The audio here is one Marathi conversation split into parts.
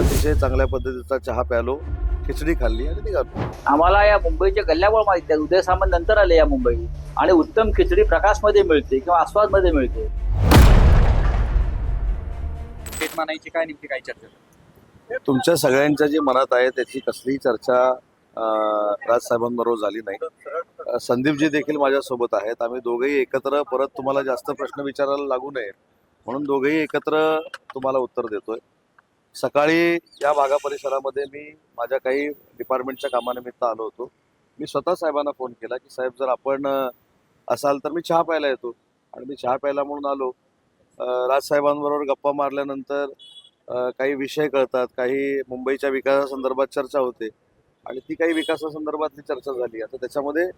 अतिशय चांगल्या पद्धतीचा चहा प्यालो खिचडी खाल्ली आणि निघालो. आम्हाला या मुंबईच्या गल्ल्यामुळे माहिती आहे उदय सामंत नंतर आले या मुंबई आणि उत्तम खिचडी प्रकाशमध्ये मिळते किंवा आस्वादमध्ये मिळते. थेट मानायची काय नेमकी काय चर्चा? तुमच्या सगळ्यांच्या जी मनात आहे त्याची कसलीही चर्चा अं, राजसाहेबांबरोबर झाली नाही. अं, संदीपजी देखील माझ्यासोबत आहेत. आम्ही दोघेही एकत्र परत तुम्हाला जास्त प्रश्न विचारायला लागू नये. म्हणून दोघेही एकत्र तुम्हाला उत्तर देतोय. सकाळी या भागा परिसरामध्ये मी माझ्या काही डिपार्टमेंटच्या कामानिमित्त आलो होतो. मी स्वतः साहेबांना फोन केला की साहेब जर आपण असाल तर मी चहा प्यायला येतो. आणि मी चहा प्यायला म्हणून आलो. राजसाहेबांबरोबर गप्पा मारल्यानंतर काही विषय कळतात. काही मुंबईच्या विकासासंदर्भात चर्चा होते. आणि ती काही विकासासंदर्भातली चर्चा झाली. आता त्याच्यामध्ये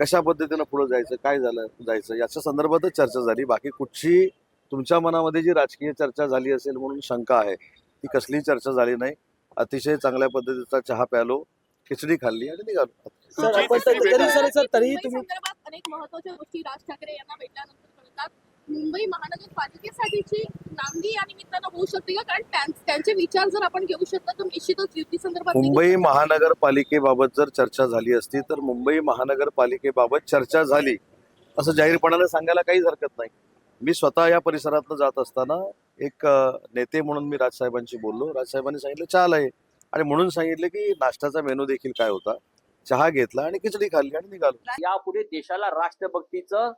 कशा पद्धतीनं पुढे जायचं काय झालं जायचं याच्या संदर्भातच चर्चा झाली. बाकी कुठची तुमच्या मनामध्ये जी राजकीय चर्चा झाली असेल म्हणून शंका आहे. ती कसलीही चर्चा झाली नाही. अतिशय चांगल्या पद्धतीचा चहा प्यालो खिचडी खाल्ली आणि निघालो. सर आपण तर- अनेक महत्त्वाच्या गोष्टी राज ठाकरे यांना भेटल्यानंतर कळतात. मुंबई महानगरपालिकेसाठीची नांदी या निमित्तानं होऊ शकते का? कारण त्यां- त्यांचे विचार जर आपण घेऊ शकतो तर निश्चितच युती संदर्भात मुंबई महानगरपालिकेबाबत जर चर्चा झाली असती तर मुंबई महानगरपालिकेबाबत चर्चा झाली. असं जाहीरपणाने सांगायला काहीच हरकत नाही. मी स्वतः या परिसरातनं जात असताना एक नेते म्हणून मी राजसाहेबांशी बोललो. राजसाहेबांनी सांगितलं चाल आहे आणि म्हणून सांगितलं की नाश्त्याचा मेनू देखील काय होता? चहा घेतला आणि खिचडी खाल्ली आणि निघालो. यापुढे देशाला राष्ट्रभक्तीचं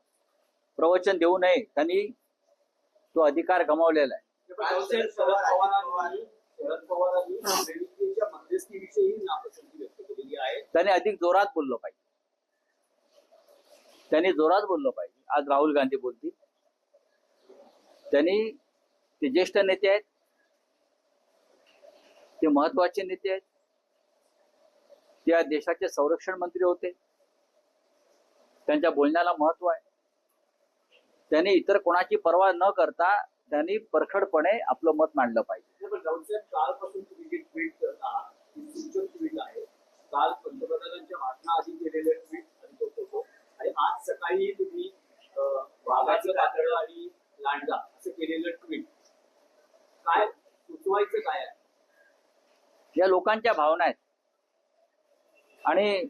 प्रवचन देऊ नये त्यांनी तो अधिकार गमावलेला आहे. त्याने अधिक जोरात बोललो पाहिजे. त्यांनी जोरात बोललो पाहिजे. आज राहुल गांधी बोलतील. त्यांनी ते ज्येष्ठ नेते आहेत ते महत्त्वाचे नेते आहेत त्या देशाचे संरक्षण मंत्री होते. त्यांच्या बोलण्याला महत्त्व आहे. त्यांनी इतर कोणाची पर्वा न करता त्यांनी परखडपणे आपलं मत मांडलं पाहिजे. कालपासून तुम्ही जे ट्विट करता ती सूचक ट्विट आहे काल पंतप्रधानांच्या भाषणाआधी केलेले ट्विट आणि तो फोटो आणि आज सकाळी तुम्ही अं, वाघाचं कातळ आणि लांडगा असं केलेलं ट्विट काय सुचवायचं काय आहे या लोकांच्या भावना आहेत. आणि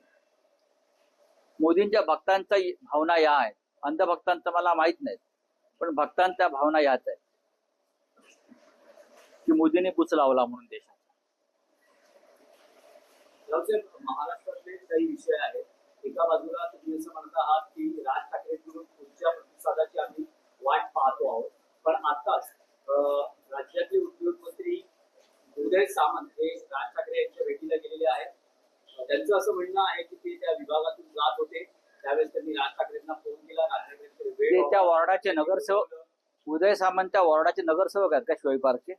मोदींच्या भक्तांच्या भावना या आहेत. अंधभक्तांचं मला माहीत नाही पण भक्तांच्या भावना याच आहेत. की मोदींनी बुच लावला म्हणून देशात महाराष्ट्रातले काही विषय आहेत. एका बाजूला तुम्ही असं म्हणत आहात की राज ठाकरेंकडून पुढच्या प्रतिसादाची आम्ही वाट पाहतो आहोत. पण आताच अं, राज्यातले उद्योग मंत्री उदय सामंत हे भेटीला गेलेले आहेत. त्यांचं असं म्हणणं आहे की ते त्या विभागातून जात होते. त्यावेळेस त्यांनी राज ठाकरेंना फोन केला. राज ते त्या. वॉर्डाचे नगरसेवक उदय सामंतच्या वॉर्डाचे नगरसेवक आहेत का शिवाई पार्कचे?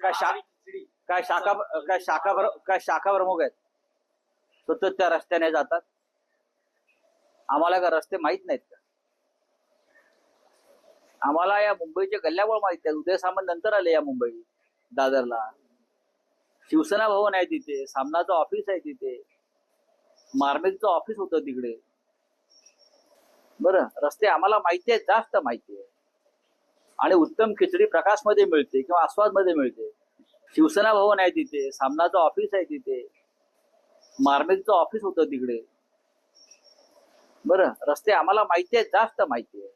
काय- शाखा काय शाखा काय शाखा प्रमुख आहेत? सतत त्या रस्त्याने जातात. आम्हाला का रस्ते माहीत नाहीत का? आम्हाला या मुंबईच्या गल्ल्यामुळे माहिती आहे उदय सामंत नंतर आले या मुंबई दादरला. शिवसेना भवन आहे तिथे सामनाचं ऑफिस आहे तिथे. मार्मिकचं ऑफिस होतं तिकडे. बरं रस्ते आम्हाला माहिती आहे जास्त माहिती आहे. आणि उत्तम खिचडी प्रकाशमध्ये मिळते किंवा आस्वादमध्ये मिळते. शिवसेना भवन आहे तिथे सामनाचं ऑफिस आहे तिथे. मार्मिकचं ऑफिस होतं तिकडे. बरं रस्ते आम्हाला माहिती आहे जास्त माहिती आहे.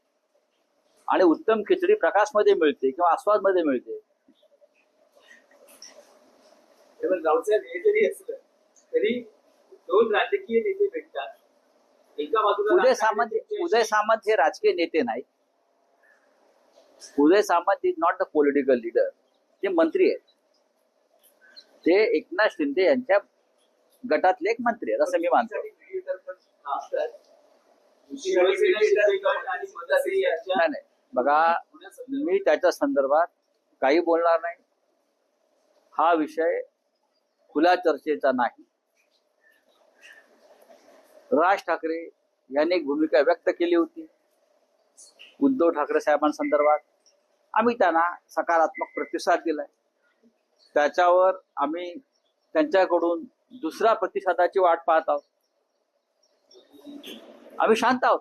आणि उत्तम खिचडी प्रकाशमध्ये मिळते किंवा आस्वादमध्ये मिळते. पण रावसाहेब हे जरी असलं तरी दोन राजकीय नेते भेटतात. एका बाजूला उदय सामंत उदय सामंत हे राजकीय नेते नाही. Uday Samant is not the political leader ते मंत्री आहेत. ते एकनाथ शिंदे यांच्या गटातले एक मंत्री आहेत असं मी मानतो. नाही बघा मी त्याच्या संदर्भात काही बोलणार नाही. हा विषय खुल्या चर्चेचा नाही. राज ठाकरे यांनी एक भूमिका व्यक्त केली होती. उद्धव ठाकरे साहेबांसंदर्भात. आम्ही त्यांना सकारात्मक प्रतिसाद दिलाय. त्याच्यावर आम्ही त्यांच्याकडून दुसऱ्या प्रतिसादाची वाट पाहत आहोत. आम्ही शांत आहोत.